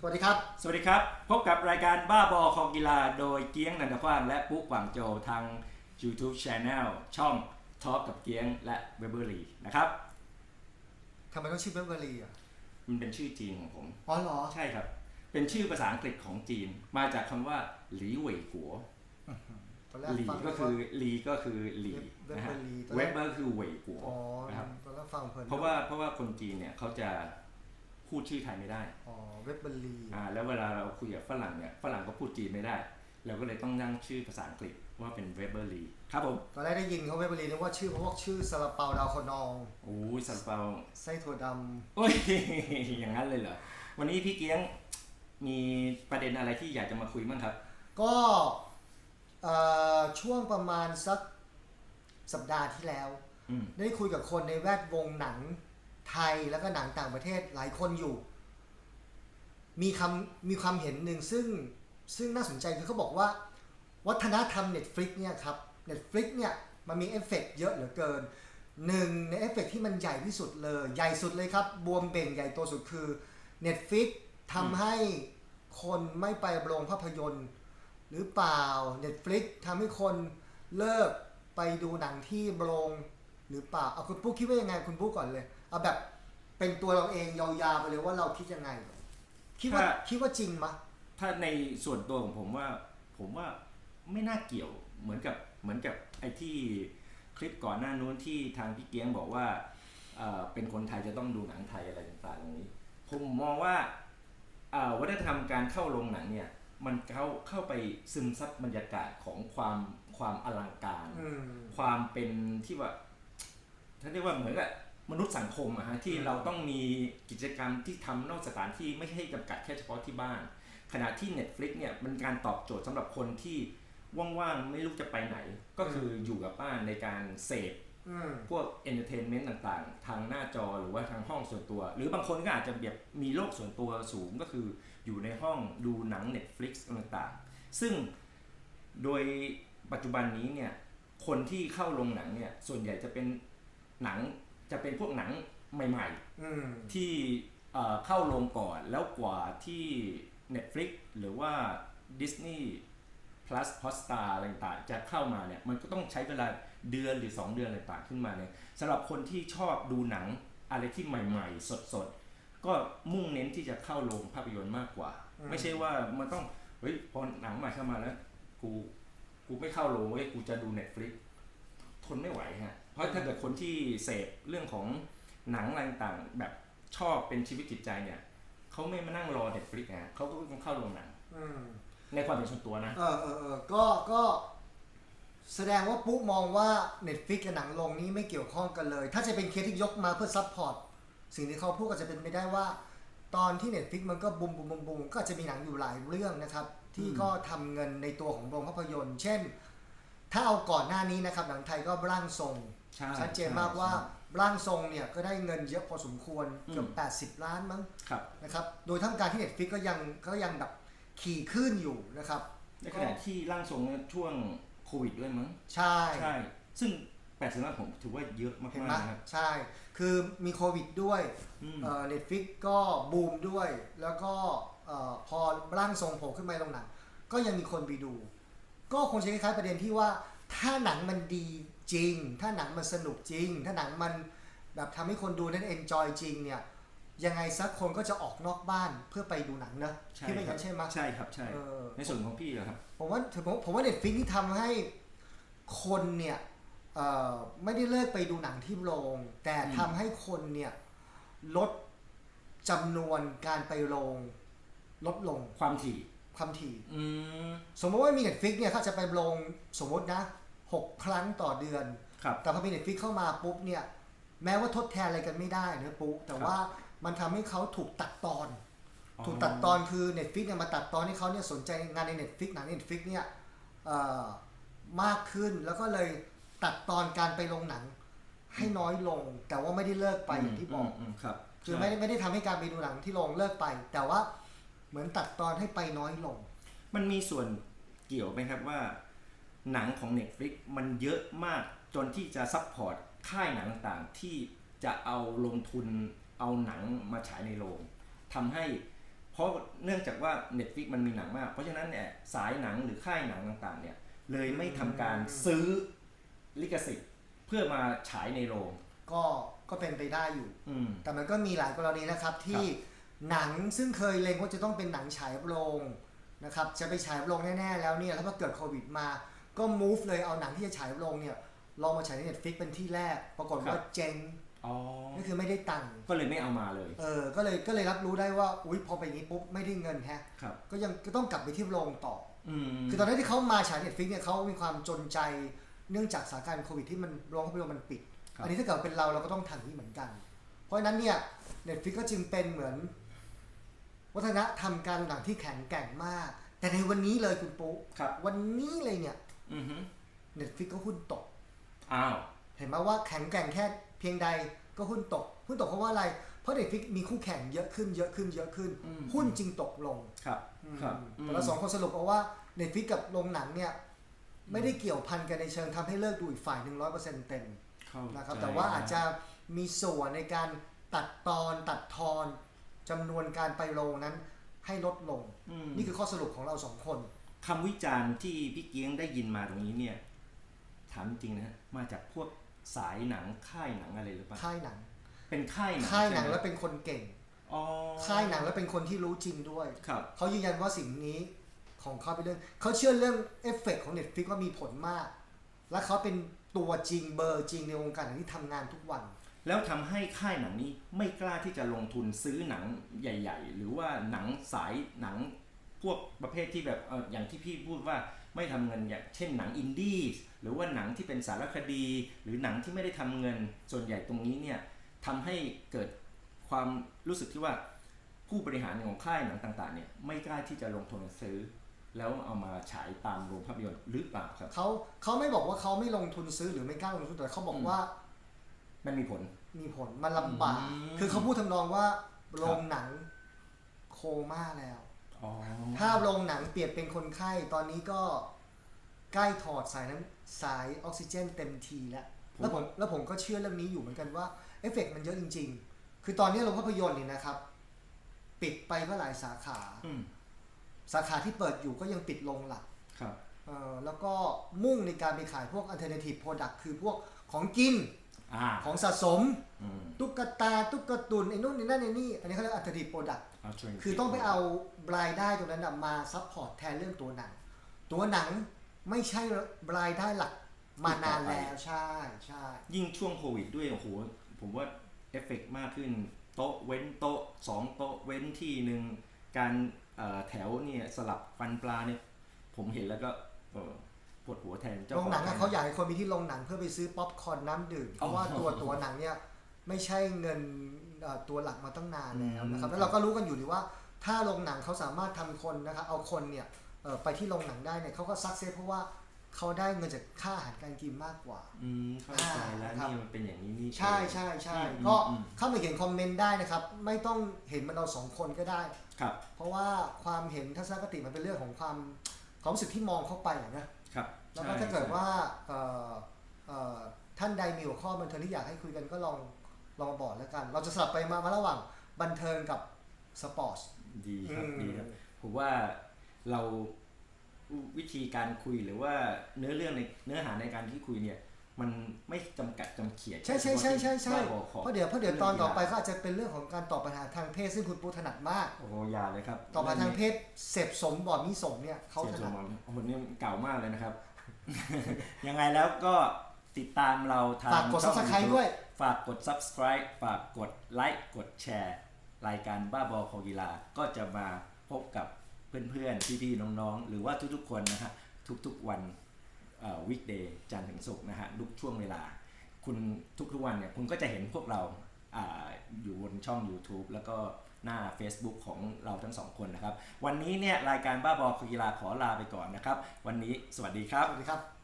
สวัสดีครับ สวัสดีครับ พบกับรายการบ้าบอคอกีฬาโดยเกียงนันทกว้างและปุ๊กหวังโจวทาง YouTube Channel ช่องทอ k กับเกียงและเวเบอรี่นะครับทำไมต้องชื่อเบเวอรี่อะมันเป็นชื่อจีนของผม อ๋อเหรอ ใช่ครับ เป็นชื่อภาษาอังกฤษของจีน มาจากคำว่าหลีเหวยกัวตอนแรกหลีฟังก็คือลีก็คือหลีนะฮะเว็เว็บบเบเบออร์ร์คือเหวยกัวอ๋อนะครับตอนแรกฟังเพลินเพราะว่าเพราะว่าคนจีนเนี่ยเขาจะ พูดชื่อไทยไม่ได้อ๋อเว็บเบอรี่อ่าแล้วเวลาเราคุยกับฝรั่งเนี่ยฝรั่งก็พูดจีนไม่ได้เราก็เลยต้องนั่งชื่อภาษาอังกฤษว่าเป็นเวเบอรี่ครับผมตอนแรกได้ยินเขาเว็บเบอรี่นึกว่าชื่อเพราะว่าชื่อซาลาเปาดาวคนองโอ้ยสันเปาไส้ถั่วดโอ้ยอย่างนั้นเลยเหรอวันนี้พี่เกียงมีประเด็นอะไรที่อยากจะมาคุยบ้างครับำก็เอ่อช่วงประมาณสักสัปดาห์ที่แล้วอืมได้คุยกับคนในแวดวงหนัง ไทยแล้วก็หนังต่างประเทศหลายคนอยู่ มีคำมีความเห็นหนึ่งซึ่งซึ่งน่าสนใจคือเขาบอกว่า วัฒนธรรม Netflix เนี่ยครับ Netflix เนี่ยมันมีเอฟเฟกต์เยอะเหลือเกินหนึ่งในเอฟเฟกต์ที่มันใหญ่ที่สุดเลย ใหญ่สุดเลยครับ บวมเบ่งใหญ่โตสุดคือ Netflix ทำให้คนไม่ไปโรงภาพยนตร์ หรือเปล่า Netflix ทำให้คนเลิกไปดูหนังที่โรงหรือเปล่า เอาคุณปุ๊กคิดว่ายังไงคุณปุ๊กก่อนเลย เอาแบบเป็นตัวเราเองยาวๆไปเลยว่าเราคิดยังไง คิดว่าถ้า คิดว่าจริงมะ ถ้าในส่วนตัวของผมว่า ผมว่าไม่น่าเกี่ยวเหมือนกับเหมือนกับไอ้ที่คลิปก่อนหน้านู้นที่ทางพี่เกียงบอกว่าเอ่อเป็นคนไทยจะต้องดูหนังไทยอะไรต่างๆอย่างนี้ ผมมองว่าเอ่อวัฒนธรรมการเข้าโรงหนังเนี่ย มันเข้าเข้าไปซึมซับบรรยากาศของความความอลังการ อืม ความเป็นที่ว่าท่านเรียกว่าเหมือนกับ มนุษย์สังคมอะฮะที่อืมเราต้องมีกิจกรรมที่ทำนอกสถานที่ไม่ใช่จำกัดแค่เฉพาะที่บ้าน ขณะที่ Netflix เนี่ยมันการตอบโจทย์สำหรับคนที่ว่างๆไม่รู้จะไปไหน ก็คืออยู่กับบ้านในการเสพอืมพวกเอนเตอร์เทนเมนต์ต่างๆ ทางหน้าจอหรือว่าทางห้องส่วนตัว หรือบางคนก็อาจจะแบบมีโลกส่วนตัวสูงก็คืออยู่ในห้องดูหนัง Netflix ต่างๆ ซึ่งโดยปัจจุบันนี้เนี่ยคนที่เข้าโรงหนังเนี่ยส่วนใหญ่จะเป็นหนัง จะเป็นพวกหนังใหม่ๆอืมที่เอ่อเข้าโรงก่อนแล้วกว่าที่ Netflix หรือว่า Disney Plus Hotstar อะไรต่างๆจะเข้ามาเนี่ยมันก็ต้องใช้เวลาเดือนหรือ 2 เดือนอะไรต่างๆขึ้นมาเนี่ยสำหรับคนที่ชอบดูหนังอะไรที่ใหม่ ๆ สดๆ ก็มุ่งเน้นที่จะเข้าโรงภาพยนตร์มากกว่าอืมไม่ใช่ว่ามันต้องเฮ้ยพอหนังใหม่เข้ามาแล้ว กูกูไม่เข้าโรงเว้ยกูจะดู Netflix ทนไม่ไหวฮะเพ ราะถ้าเกิดคนที่เสพเรื่องของหนังอะไรต่างๆแบบชอบเป็นชีวิตจิตใจเนี่ยเขาไม่มานั่งรอ Netflix นะเขาก็ต้องเข้าโรงหนังอืมในความเป็นส่วนตัวนะ เออเออเออก็ก็แสดงว่าปุ๊มองว่า Netflix กับหนังลงนี้ไม่เกี่ยวข้องกันเลย ถ้าจะเป็นเคสที่ยกมาเพื่อซัพพอร์ตสิ่งที่เขาพูดก็จะเป็นไปได้ว่า ตอนที่ Netflix มันก็บูมบูมบูมบูมก็อาจจะมีหนังอยู่หลายเรื่องนะครับ ที่อืมก็ทำเงินในตัวของโรงภาพยนตร์ เช่น ถ้าเอาก่อนหน้านี้นะครับหนังไทยก็ร่างทรง ใช่ชัดเจนมากว่าร่างทรงเนี่ยก็ได้เงินเยอะพอสมควรเกือบอืม80 ล้านมั้งครับ นะครับ โดยทั้งการที่ Netflix ก็ยังก็ยังแบบขี่ขึ้นอยู่นะครับ ในขณะที่ร่างทรงเนี่ยช่วงโควิดด้วยมั้งใช่ ใช่ ซึ่ง80ล้านผมถือว่าเยอะมากเห็นไหมๆนะครับ ใช่ คือมีโควิดด้วยอืมเอ่อ Netflix ก็บูมด้วย แล้วก็เอ่อพอร่างทรงโผล่ขึ้นมาในโรงหนัง ก็ยังมีคนไปดู ก็คงจะคล้ายๆประเด็นที่ว่าถ้าหนังมันดี จริง ถ้าหนังมันสนุกจริง ถ้าหนังมันแบบทำให้คนดูนั้นเอนจอยจริงเนี่ยยังไงสักคนก็จะออกนอกบ้านเพื่อไปดูหนังนะใช่ที่ไม่ครังั้นใช่ไหมใช่ครับใช่เออในส่วนของพี่เหรอครับผมว่าผมผมว่าเน็ตฟิกที่ทำให้คนเนี่ยเอ่อไม่ได้เลิกไปดูหนังที่โรง แต่อืมทำให้คนเนี่ยลดจำนวนการไปโรงลดลงความถี่ความถี่อืมสมมติว่ามี Netflix เนี่ยเขาจะไปโรงสมมตินะ หกครั้งต่อเดือนครับแต่พอมี Netflix เข้ามาปุ๊บเนี่ย แม้ว่าทดแทนอะไรกันไม่ได้นะปุ๊บแต่ครับว่ามันทำให้เขาถูกตัดตอน ถูกตัดตอนคือ Netflix เนี่ยมาตัดตอนให้เขาเนี่ยสนใจงานใน Netflix หนัง Netflix เนี่ยเอ่อมากขึ้นแล้วก็เลยตัดตอนการไปลงหนังให้น้อยลง แต่ว่าไม่ได้เลิกไปอย่างที่บอกมมครับคือไม่ได้ไม่ได้ทำให้การไปดูหนังที่โรงเลิกไป แต่ว่าเหมือนตัดตอนให้ไปน้อยลง มันมีส่วนเกี่ยวไหมครับว่า หนังของ Netflix มันเยอะมากจนที่จะซัพพอร์ตค่ายหนังต่างๆ ที่จะเอาลงทุนเอาหนังมาฉายในโรงทำให้พเพราะเนื่องจากว่า Netflix มันมีหนังมาก เพราะฉะนั้นเนี่ยสายหนังหรือค่ายหนังต่างๆเนี่ยเลยไม่ทำการซื้อลิขสิทธิ์เพื่อมาฉายในโรงก็ก็เป็นไปได้อยู่ อืม แต่มันก็มีหลายกรณีนะครับที่หนังซึ่งเคยเล็งว่าจะต้องเป็นหนังฉายโรงนะครับจะไปฉายโรงแน่ๆแล้วเนี่ยแล้วพอเกิดโควิดมา ก็ move เลยเอาหนังที่จะฉายโรงเนี่ยลองมาฉายใน Netflix เป็นที่แรก ปรากฏว่าครับ เจ๊งอ๋อก็คือไม่ได้ตังค์ก็เลยไม่เอามาเลยเออก็เลยก็เลยรับรู้ได้ว่าอุ้ยพอไปนอย่างนี้ปุ๊บไม่ได้เงินแฮะครับ ก็ยังก็ต้องกลับไปที่โรงต่อ อืมอคือตอนนั้นที่เขามาฉาย Netflix เนี่ยเขามีความจนใจเนื่องจากสถานการณ์โควิดที่มันโรงภาพยนตร์มันปิด ครับ อันนี้ถ้าเกิดเป็นเราเราก็ต้องทำนี้เหมือนกัน เพราะฉะนั้นเนี่ย Netflix ก็จึงเป็นเหมือน วัฒนธรรมการดูหนังที่แข็งแกร่งมาก แต่ในวันนี้เลยคุณปุ๊ ครับ วันนี้เลยเนี่ย อือฮึ Netflix ก็หุ้นตก อ้าว เห็นไหมว่าแข็งแกร่งแค่เพียงใดก็หุ้นตก หุ้นตกเพราะว่าอะไร เพราะ Netflix มีคู่แข่งเยอะขึ้นเยอะขึ้นเยอะขึ้นอืมหุ้นจึงตกลง ครับครับแต่เราสองคนสรุปเอาว่า Netflix กับโรงหนังเนี่ยไม่ได้เกี่ยวพันกันในเชิงทำให้เลิกดูอีกฝ่ายหนึ่งร้อยเปอร์เซ็นต์เต็มเข้านะครับใจแต่ว่าอาจจะมีส่วนในการตัดตอนตัดทอนจำนวนการไปโรงนั้นให้ลดลงอืมนี่คือข้อสรุปของเราสองคน คำวิจารณ์ที่พี่เกียงได้ยินมาตรงนี้เนี่ย ถามจริงนะฮะมาจากพวกสายหนังค่ายหนังอะไรหรือเปล่าค่ายหนัง เป็นค่ายหนังค่ายหนังใช่ไมแล้วเป็นคนเก่ง อ๋อ ค่ายหนังแล้วเป็นคนที่รู้จริงด้วย ครับ เขายืนยันว่าสิ่งนี้ของเขาเป็นเรื่องเขาเชื่อเรื่องเอฟเฟกต์ของ Netflix ว่ามีผลมาก และเขาเป็นตัวจริงเบอร์จริงในวงการหนังที่ทำงานทุกวัน แล้วทำให้ค่ายหนังนี้ไม่กล้าที่จะลงทุนซื้อหนังใหญ่ ๆ หรือว่าหนังสายหนัง พวกประเภทที่แบบเอออย่างที่พี่พูดว่าไม่ทำเงินอย่างเช่นหนังอินดี้หรือว่าหนังที่เป็นสารคดี หรือหนังที่ไม่ได้ทำเงินส่วนใหญ่ตรงนี้เนี่ยทำให้เกิดความรู้สึกที่ว่าผู้บริหารของค่ายหนังต่างๆเนี่ยไม่กล้าที่จะลงทุนซื้อ แล้วเอามาฉายตามโรงภาพยนตร์หรือเปล่าครับเขาเขาไม่บอกว่าเขาไม่ลงทุนซื้อหรือไม่กล้าลงทุนแต่เขาบอกว่า มันมีผลมีผลมันลำบากอืมคือเขาพูดทำนองว่าโรงหนังโคม่าแล้ว อ๋อถ้าโรงหนังเปรียบเป็นคนไข้ตอนนี้ก็ใกล้ถอดสายน้ำสายออกซิเจนเต็มทีแล้วแล้วผมแล้วผมก็เชื่อเรื่องนี้อยู่เหมือนกันว่าเอฟเฟกต์มันเยอะจริง ๆ คือตอนนี้โรงภาพยนตร์เนี่ยนะครับ ปิดไปก็หลายสาขา อืมสาขาที่เปิดอยู่ก็ยังปิดลงหลักครับ เอ่อแล้วก็มุ่งในการไปขายพวก alternative product คือพวกของกินอ่าของสะสม อืมตุ๊กตาตุ๊กตุนไอ้นู่นไอ้นั่นไอ้นี่ อันนี้เขาเรียก alternative product เอาชวนคือต้องไปเอารายได้ตรงนั้นน่ะมาซัพพอร์ตแทนเรื่องตัวหนัง ตัวหนังไม่ใช่รายได้หลักมานานแล้วใช่ใช่ยิ่งช่วงโควิดด้วยโอ้โหผมว่าเอฟเฟกต์มากขึ้น โต๊ะเว้นโต๊ะสองโต๊ะเว้นที่หนึ่งการเอ่อแถวเนี่ยสลับฟันปลาเนี่ย ผมเห็นแล้วก็เอ่อปวดหัวแทนเจ้าโรของหนังอะร้เขาอยากให้คนมีที่โรงหนังเพื่อไปซื้อป๊อปคอร์นน้ำดื่มเพราะว่าตัวตัวหนังเนี่ย ไม่ใช่เงินเอ่อตัวหลักมาตั้งนานแล้วนะครับแล้วเราก็รู้กันอยู่ดีว่า ถ้าโรงหนังเขาสามารถทำคนนะครับเอาคนเนี่ยเอ่อไปที่โรงหนังได้เนี่ยเขาก็ซักเซสเพราะว่าเขาได้เงินจากค่าอาหารการกินมากกว่า อืมเข้าใจแล้วอ่าครับนี่มันเป็นอย่างนี้นี่ใช่ใช่ใช่อืมก็อืมเข้ามาเขียนคอมเมนต์ได้นะครับ ไม่ต้องเห็นมันเราสองคนก็ได้ครับ เพราะว่าความเห็นทัศนคติมันเป็นเรื่องของความความรู้สึกที่มองเข้าไปอะนะครับ แล้วก็ใช่ถ้าเกิดใช่ว่าเอ่อเอ่อท่านใดมีหัวข้อบันเทิงที่อยากให้คุยกันก็ลอง ลองมาบอกแล้วกัน เราจะสลับไปมามาระหว่างบันเทิงกับสปอร์ต ดีครับอืม ดีครับ ผมว่าเราวิธีการคุยหรือว่าเนื้อเรื่องในเนื้อหาในการที่คุยเนี่ย มันไม่จำกัดจำเขียดใช่ใช่ใช่ใช่ใช่ว่าขอเพราะเดี๋ยวเพราะเดี๋ยวตอนต่อไปก็อาจจะเป็นเรื่องของการตอบปัญหาทางเพศซึ่งคุณปูถนัดมาก โอ้โหอย่าเลยครับตอบปัญหาทางเพศเสพสมบ่อมิสมเนี่ยเขาเสียถสนัดมองโอ้โหนี่เก่ามากเลยนะครับ ยังไงแล้วก็ติดตามเราทางฝากกดช่อง subscribe YouTube ด้วย ฝากกด subscribe ฝากกดไลค์กดแชร์รายการบ้าบอคอกีฬาก็จะมาพบกับเพื่อนๆพี่ๆน้องๆ หรือว่าทุกๆคนนะฮะทุกๆวันวิกเดย์จันทร์ถึงศุกร์นะฮะทุกช่วงเวลา คุณทุกๆวันเนี่ยคุณก็จะเห็นพวกเราออยู่บนช่อง YouTube แล้วก็หน้า Facebook ของเราทั้งสองคนนะครับ วันนี้เนี่ยรายการบ้าบอคอกีฬาขอลาไปก่อนนะครับ วันนี้สวัสดีครับ สวัสดีครับ